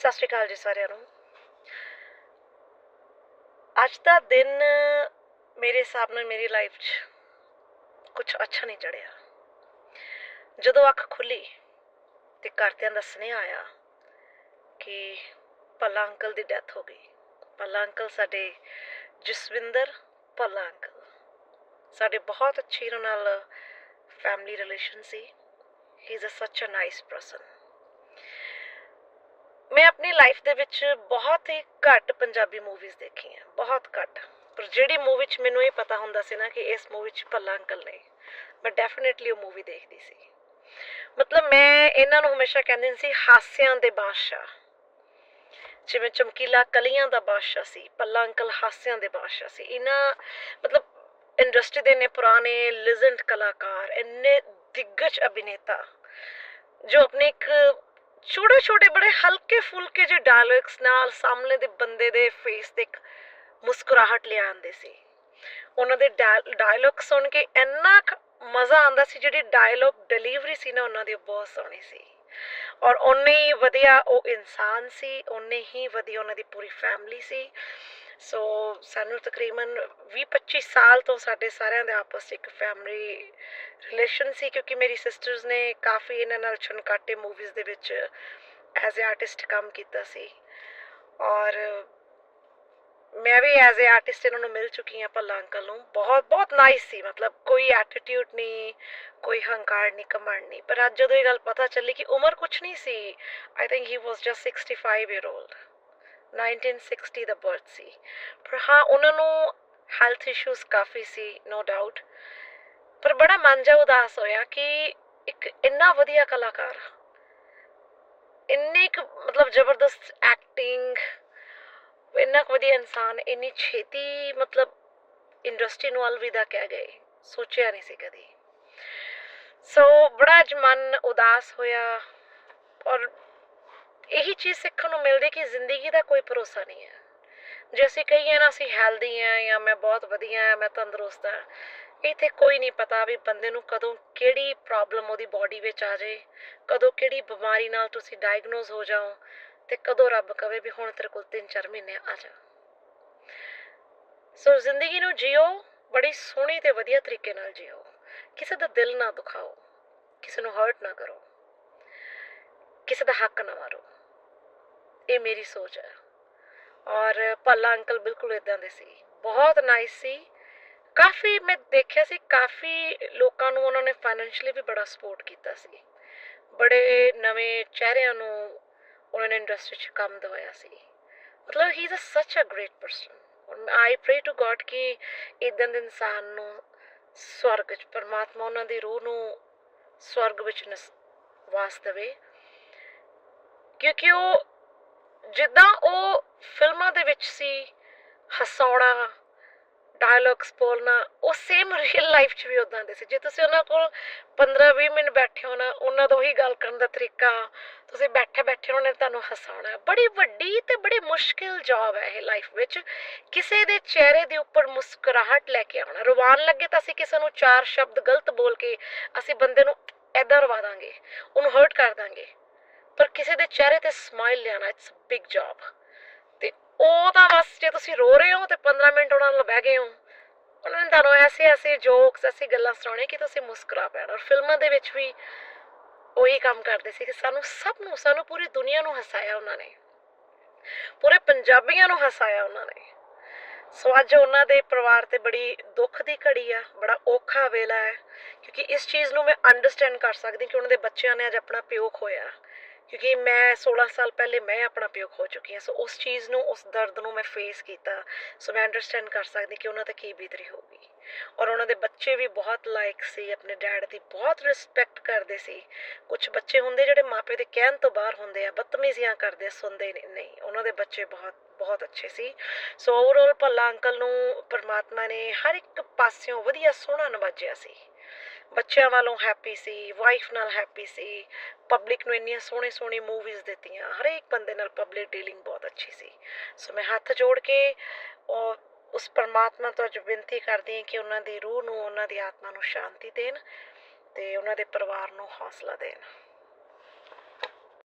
ਸਤਿ ਸ਼੍ਰੀ ਅਕਾਲ ਜੀ ਸਾਰਿਆਂ ਨੂੰ। ਅੱਜ ਦਾ ਦਿਨ ਮੇਰੇ ਹਿਸਾਬ ਨਾਲ ਮੇਰੀ ਲਾਈਫ 'ਚ ਕੁਝ ਅੱਛਾ ਨਹੀਂ ਚੜਿਆ। ਜਦੋਂ ਅੱਖ ਖੁੱਲੀ ਤੇ ਘਰਦਿਆਂ ਦਾ ਸੁਨੇਹਾ ਆਇਆ ਕਿ ਪੱਲਾ ਅੰਕਲ ਦੀ ਡੈਥ ਹੋ ਗਈ। ਪੱਲਾ ਅੰਕਲ ਸਾਡੇ ਜਸਵਿੰਦਰ ਪੱਲਾ ਅੰਕਲ। ਸਾਡੇ ਬਹੁਤ ਅੱਛੀ ਉਹਨਾਂ ਨਾਲ family relation C. He is a such a nice person ਮੈਂ ਆਪਣੀ ਲਾਈਫ ਦੇ ਵਿੱਚ ਬਹੁਤ ਹੀ ਘੱਟ ਪੰਜਾਬੀ ਮੂਵੀਜ਼ ਦੇਖੀਆਂ ਬਹੁਤ ਘੱਟ। ਪਰ ਜਿਹੜੀ ਮੂਵੀ 'ਚ ਮੈਨੂੰ ਇਹ ਪਤਾ ਹੁੰਦਾ ਸੀ ਨਾ ਕਿ ਇਸ ਮੂਵੀ 'ਚ ਭੱਲਾ ਅੰਕਲ ਨੇ, ਮੈਂ ਡੈਫੀਨਿਟਲੀ ਉਹ ਮੂਵੀ ਦੇਖਦੀ ਸੀ। ਮਤਲਬ ਮੈਂ ਇਹਨਾਂ ਨੂੰ ਹਮੇਸ਼ਾ ਕਹਿੰਦੀ ਸੀ ਹਾਸਿਆਂ ਦੇ ਬਾਦਸ਼ਾਹ। ਜਿਵੇਂ ਚਮਕੀਲਾ ਕਲੀਆਂ ਦਾ ਬਾਦਸ਼ਾਹ ਸੀ ਪੱਲਾ ਅੰਕਲ ਹਾਸਿਆਂ ਦੇ ਬਾਦਸ਼ਾਹ ਸੀ। ਇਹਨਾਂ, ਮਤਲਬ ਇੰਡਸਟਰੀ ਦੇ ਨੇ ਪੁਰਾਣੇ ਲਿਜੈਂਡ ਕਲਾਕਾਰ, ਇੰਨੇ ਦਿੱਗਜ ਅਭਿਨੇਤਾ, ਜੋ ਆਪਣੇ ਇੱਕ ਛੋਟੇ ਛੋਟੇ ਬੜੇ ਹਲਕੇ ਫੁਲਕੇ ਜਿਹੇ ਡਾਇਲੌਗਸ ਨਾਲ ਸਾਹਮਣੇ ਦੇ ਬੰਦੇ ਦੇ ਫੇਸ ਤੇ ਇੱਕ ਮੁਸਕਰਾਹਟ ਲਿਆ ਆਉਂਦੇ ਸੀ। ਉਹਨਾਂ ਦੇ ਡਾਇਲੌਗ ਸੁਣ ਕੇ ਇੰਨਾ ਕੁ ਮਜ਼ਾ ਆਉਂਦਾ ਸੀ, ਜਿਹੜੀ ਡਾਇਲੌਗ ਡਿਲੀਵਰੀ ਸੀ ਨਾ ਉਹਨਾਂ ਦੀ ਬਹੁਤ ਸੋਹਣੀ ਸੀ। ਔਰ ਉਨੇ ਹੀ ਵਧੀਆ ਉਹ ਇਨਸਾਨ ਸੀ ਉਨੇ ਹੀ ਵਧੀਆ ਉਹਨਾਂ ਦੀ ਪੂਰੀ ਫੈਮਿਲੀ ਸੀ। ਸੋ ਸਾਨੂੰ ਤਕਰੀਬਨ 20-25 ਸਾਲ ਤੋਂ ਸਾਡੇ ਸਾਰਿਆਂ ਦੇ ਆਪਸ 'ਚ ਇੱਕ ਫੈਮਿਲੀ ਰਿਲੇਸ਼ਨ ਸੀ ਕਿਉਂਕਿ ਮੇਰੀ ਸਿਸਟਰਸ ਨੇ ਕਾਫੀ ਇਹਨਾਂ ਨਾਲ ਛਨਕਾਟੇ ਮੂਵੀਜ਼ ਦੇ ਵਿੱਚ ਐਜ਼ ਅ ਆਰਟਿਸਟ ਕੰਮ ਕੀਤਾ ਸੀ। ਔਰ ਮੈਂ ਵੀ ਐਜ਼ ਅ ਆਰਟਿਸਟ ਇਹਨਾਂ ਨੂੰ ਮਿਲ ਚੁੱਕੀ ਹਾਂ ਭੱਲਾ ਅੰਕਲ ਨੂੰ। ਬਹੁਤ ਬਹੁਤ ਨਾਈਸ ਸੀ, ਮਤਲਬ ਕੋਈ ਐਟੀਟਿਊਡ ਨਹੀਂ, ਕੋਈ ਹੰਕਾਰ ਨਹੀਂ ਕਮਾਂਡ ਨਹੀਂ। ਪਰ ਅੱਜ ਜਦੋਂ ਇਹ ਗੱਲ ਪਤਾ ਚੱਲੀ ਕਿ ਉਮਰ ਕੁਝ ਨਹੀਂ ਸੀ I think he was just 65 year old 1960 ਦਾ ਬਰਥ ਸੀ। ਪਰ ਹਾਂ, ਉਹਨਾਂ ਨੂੰ ਹੈਲਥ ਇਸ਼ੂਜ਼ ਕਾਫੀ ਸੀ ਨੋ ਡਾਊਟ ਪਰ ਬੜਾ ਮਨ ਜਾ ਉਦਾਸ ਹੋਇਆ ਕਿ ਇੱਕ ਇੰਨਾ ਵਧੀਆ ਕਲਾਕਾਰ, ਇੰਨੀ ਕੁ ਮਤਲਬ ਜ਼ਬਰਦਸਤ ਐਕਟਿੰਗ ਇੰਨਾ ਕੁ ਵਧੀਆ ਇਨਸਾਨ, ਇੰਨੀ ਛੇਤੀ ਮਤਲਬ ਇੰਡਸਟਰੀ ਨੂੰ ਅਲਵਿਦਾ ਕਹਿ ਗਏ, ਸੋਚਿਆ ਨਹੀਂ ਸੀ ਕਦੀ। ਸੋ ਬੜਾ ਅੱਜ ਮਨ ਉਦਾਸ ਹੋਇਆ ਔਰ ਇਹੀ ਚੀਜ਼ ਸਿੱਖਣ ਨੂੰ ਮਿਲਦੀ ਕਿ ਜ਼ਿੰਦਗੀ ਦਾ ਕੋਈ ਭਰੋਸਾ ਨਹੀਂ ਹੈ। ਜੇ ਅਸੀਂ ਕਹੀਏ ਨਾ ਅਸੀਂ ਹੈਲਦੀ ਆ ਜਾਂ ਮੈਂ ਬਹੁਤ ਵਧੀਆ ਆ ਮੈਂ ਤੰਦਰੁਸਤ ਆ ਇੱਥੇ ਕੋਈ ਨਹੀਂ ਪਤਾ ਵੀ ਬੰਦੇ ਨੂੰ ਕਦੋਂ ਕਿਹੜੀ ਪ੍ਰੋਬਲਮ ਉਹਦੀ ਬਾਡੀ ਵਿੱਚ ਆ ਜਾਏ, ਕਦੋਂ ਕਿਹੜੀ ਬਿਮਾਰੀ ਨਾਲ ਤੁਸੀਂ ਡਾਇਗਨੋਸ ਹੋ ਜਾਓ ਤੇ ਕਦੋਂ ਰੱਬ ਕਵੇ ਵੀ ਹੁਣ ਤੇਰੇ ਕੋਲ 3-4 ਮਹੀਨੇ ਆ ਜਾ। ਸੋ ਜ਼ਿੰਦਗੀ ਨੂੰ ਜਿਓ, ਬੜੀ ਸੋਹਣੀ ਤੇ ਵਧੀਆ ਤਰੀਕੇ ਨਾਲ ਜਿਓ। ਕਿਸੇ ਦਾ ਦਿਲ ਨਾ ਦੁਖਾਓ, ਕਿਸੇ ਨੂੰ ਹਰਟ ਨਾ ਕਰੋ, ਕਿਸੇ ਦਾ ਹੱਕ ਨਾ ਮਾਰੋ। ਇਹ ਮੇਰੀ ਸੋਚ ਹੈ। ਔਰ ਪੱਲਾ ਅੰਕਲ ਬਿਲਕੁਲ ਇਦਾਂ ਦੇ ਸੀ। ਬਹੁਤ ਨਾਈਸ ਸੀ। ਕਾਫੀ ਮੈਂ ਦੇਖਿਆ ਸੀ, ਕਾਫੀ ਲੋਕਾਂ ਨੂੰ ਉਹਨਾਂ ਨੇ ਫਾਈਨੈਂਸ਼ੀਅਲੀ ਵੀ ਬੜਾ ਸਪੋਰਟ ਕੀਤਾ ਸੀ। ਬੜੇ ਨਵੇਂ ਚਿਹਰਿਆਂ ਨੂੰ ਉਹਨਾਂ ਨੇ ਇੰਡਸਟਰੀ 'ਚ ਕੰਮ ਦਵਾਇਆ ਸੀ। ਮਤਲਬ he is a such a great person I pray to God ਕਿ ਇਦਾਂ ਦੇ ਇਨਸਾਨ ਨੂੰ ਸਵਰਗ 'ਚ, ਪਰਮਾਤਮਾ ਉਹਨਾਂ ਦੀ ਰੂਹ ਨੂੰ ਸਵਰਗ ਵਿੱਚ ਵਾਸ ਦੇਵੇ। ਕਿਉਂਕਿ ਉਹ ਜਿੱਦਾਂ ਉਹ ਫਿਲਮਾਂ ਦੇ ਵਿੱਚ ਸੀ, ਹਸਾਉਣਾ ਡਾਇਲੌਗਸ ਬੋਲਣਾ ਉਹ ਸੇਮ ਰੀਅਲ ਲਾਈਫ 'ਚ ਵੀ ਉਦਾਂ ਦੇ ਸੀ। ਜੇ ਤੁਸੀਂ ਉਹਨਾਂ ਕੋਲ 15-20 ਮਿੰਟ ਬੈਠੇ ਹੋ ਨਾ, ਉਹਨਾਂ ਦਾ ਉਹੀ ਗੱਲ ਕਰਨ ਦਾ ਤਰੀਕਾ, ਤੁਸੀਂ ਬੈਠੇ ਬੈਠੇ ਉਹਨਾਂ ਨੇ ਤੁਹਾਨੂੰ ਹਸਾਉਣਾ। ਬੜੀ ਵੱਡੀ ਤੇ ਬੜੀ ਮੁਸ਼ਕਿਲ ਜੌਬ ਹੈ ਇਹ ਲਾਈਫ ਵਿੱਚ। ਕਿਸੇ ਦੇ ਚਿਹਰੇ ਦੇ ਉੱਪਰ ਮੁਸਕਰਾਹਟ ਲੈ ਕੇ ਆਉਣਾ। ਰਵਾਨ ਲੱਗੇ ਤਾਂ ਅਸੀਂ ਕਿਸੇ ਨੂੰ ਚਾਰ ਸ਼ਬਦ ਗਲਤ ਬੋਲ ਕੇ ਅਸੀਂ ਬੰਦੇ ਨੂੰ ਐਦਾਂ ਰਵਾ ਦਾਂਗੇ, ਉਹਨੂੰ ਹਰਟ ਕਰ ਦਾਂਗੇ। ਪਰ ਕਿਸੇ ਦੇ ਚਿਹਰੇ ਤੇ ਸਮਾਈਲ ਲਿਆਣਾ ਇਟਸ ਬਿਗ ਜੌਬ ਉਹ ਤਾਂ ਬਸ ਜੇ ਤੁਸੀਂ ਰੋ ਰਹੇ ਹੋ ਤੇ 15 ਮਿੰਟ ਉਹਨਾਂ ਨਾਲ ਬਹਿ ਗਏ ਹੋ। ਉਹਨਾਂ ਨੇ ਤੁਹਾਨੂੰ ਐਸੇ ਐਸੇ ਜੋਕਸ ਐਸੀ ਗੱਲਾਂ ਸੁਣਾਉਣੇ ਕਿ ਤੁਸੀਂ ਮੁਸਕਰਾ ਪੈਣਾ। ਔਰ ਫਿਲਮਾਂ ਦੇ ਵਿੱਚ ਵੀ ਉਹੀ ਕੰਮ ਕਰਦੇ ਸੀ ਕਿ ਸਾਨੂੰ ਸਭ ਨੂੰ, ਸਾਨੂੰ ਪੂਰੀ ਦੁਨੀਆ ਨੂੰ ਹਸਾਇਆ ਉਹਨਾਂ ਨੇ। ਪੂਰੇ ਪੰਜਾਬੀਆਂ ਨੂੰ ਹਸਾਇਆ ਉਹਨਾਂ ਨੇ। ਸੋ ਅੱਜ ਉਹਨਾਂ ਦੇ ਪਰਿਵਾਰ ਤੇ ਬੜੀ ਦੁੱਖ ਦੀ ਘੜੀ ਆ, ਬੜਾ ਔਖਾ ਵੇਲਾ ਹੈ। ਕਿਉਂਕਿ ਇਸ ਚੀਜ਼ ਨੂੰ ਮੈਂ ਅੰਡਰਸਟੈਂਡ ਕਰ ਸਕਦੀ ਕਿ ਉਹਨਾਂ ਦੇ ਬੱਚਿਆਂ ਨੇ ਅੱਜ ਆਪਣਾ ਪਿਓ ਖੋਇਆ। ਕਿਉਂਕਿ ਮੈਂ 16 ਸਾਲ ਪਹਿਲੇ ਮੈਂ ਆਪਣਾ ਪਿਓ ਖੋ ਚੁੱਕੀ ਹਾਂ, ਸੋ ਉਸ ਚੀਜ਼ ਨੂੰ, ਉਸ ਦਰਦ ਨੂੰ ਮੈਂ ਫੇਸ ਕੀਤਾ। ਸੋ ਮੈਂ ਅੰਡਰਸਟੈਂਡ ਕਰ ਸਕਦੀ ਕਿ ਉਹਨਾਂ ਤੇ ਕੀ ਬੀਤ ਰਹੀ ਹੋਊਗੀ। ਔਰ ਉਹਨਾਂ ਦੇ ਬੱਚੇ ਵੀ ਬਹੁਤ ਲਾਇਕ ਸੀ, ਆਪਣੇ ਡੈਡ ਦੀ ਬਹੁਤ ਰਿਸਪੈਕਟ ਕਰਦੇ ਸੀ। ਕੁਝ ਬੱਚੇ ਹੁੰਦੇ ਜਿਹੜੇ ਮਾਪੇ ਦੇ ਕਹਿਣ ਤੋਂ ਬਾਹਰ ਹੁੰਦੇ ਆ, ਬਦਤਮੀਜ਼ੀਆਂ ਕਰਦੇ, ਸੁਣਦੇ ਨਹੀਂ, ਉਹਨਾਂ ਦੇ ਬੱਚੇ ਬਹੁਤ ਬਹੁਤ ਅੱਛੇ ਸੀ। ਸੋ ਓਵਰਆਲ ਭੱਲਾ ਅੰਕਲ ਨੂੰ ਪਰਮਾਤਮਾ ਨੇ ਹਰ ਇੱਕ ਪਾਸਿਓਂ ਵਧੀਆ ਸੋਹਣਾ ਨਵਾਜਿਆ ਸੀ। ਬੱਚਿਆਂ ਵੱਲੋਂ ਹੈਪੀ ਸੀ ਵਾਈਫ ਨਾਲ ਹੈਪੀ ਸੀ ਪਬਲਿਕ ਨੂੰ ਇੰਨੀਆਂ ਸੋਹਣੇ ਸੋਹਣੇ ਮੂਵੀਜ਼ ਦਿੱਤੀਆਂ, ਹਰੇਕ ਬੰਦੇ ਨਾਲ ਪਬਲਿਕ ਡੀਲਿੰਗ ਬਹੁਤ ਅੱਛੀ ਸੀ। ਸੋ ਮੈਂ ਹੱਥ ਜੋੜ ਕੇ ਉਹ, ਉਸ ਪਰਮਾਤਮਾ ਤੋਂ ਅੱਜ ਬੇਨਤੀ ਕਰਦੀ ਹਾਂ ਕਿ ਉਹਨਾਂ ਦੀ ਰੂਹ ਨੂੰ, ਉਹਨਾਂ ਦੀ ਆਤਮਾ ਨੂੰ ਸ਼ਾਂਤੀ ਦੇਣ ਤੇ ਉਹਨਾਂ ਦੇ ਪਰਿਵਾਰ ਨੂੰ ਹੌਸਲਾ ਦੇਣ।